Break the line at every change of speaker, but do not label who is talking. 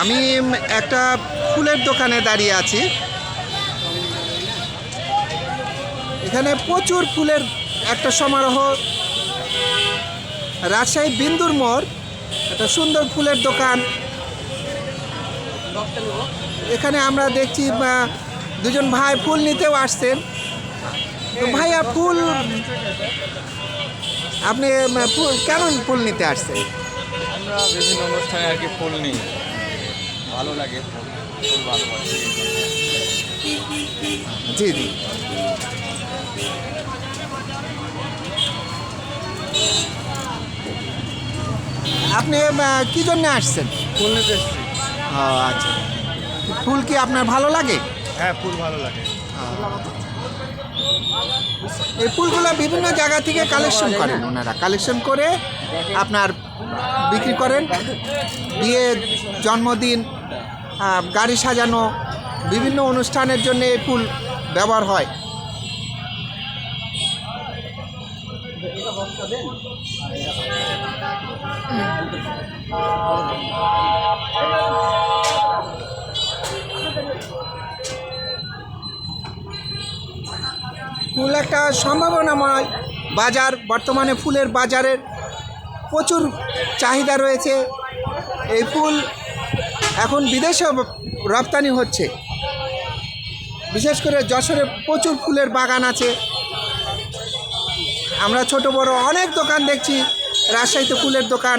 আমি একটা ফুলের দোকানে দাঁড়িয়ে আছি। এখানে প্রচুর ফুলের একটা সমারোহ। রাজশাহী বিন্দুর মোড়, একটা সুন্দর ফুলের দোকান। এখানে আমরা দেখছি দুজন ভাই ফুল নিতেও আসছেন। ভাইয়া ফুল, আপনি কেমন ফুল নিতে আসছেন?
আমরা বিভিন্ন অনুষ্ঠানে আর কি ফুল নিই। ভালো লাগে ফুল ফুল ভালোবাসি
জি জি। আপনি কি জন্য আসছেন?
ফুল নিতে এসছি।
ও আচ্ছা। ফুল কি আপনার ভালো লাগে?
হ্যাঁ ফুল ভালো লাগে।
এই ফুলগুলো বিভিন্ন জায়গা থেকে কালেকশন করেন। ওনারা কালেকশন করে আপনার বিক্রি করেন। বিয়ে জন্মদিন গাড়ি সাজানো, বিভিন্ন অনুষ্ঠানের জন্য এই ফুল ব্যবহার হয়। ফুল একটা সম্ভাবনাময় বাজার, বর্তমানে ফুলের বাজারের প্রচুর চাহিদা রয়েছে। এই ফুল এখন বিদেশে রপ্তানি হচ্ছে। বিশেষ করে যশোরে প্রচুর ফুলের বাগান আছে। আমরা ছোট বড় অনেক দোকান দেখছি, রাজশাহীতে ফুলের দোকান।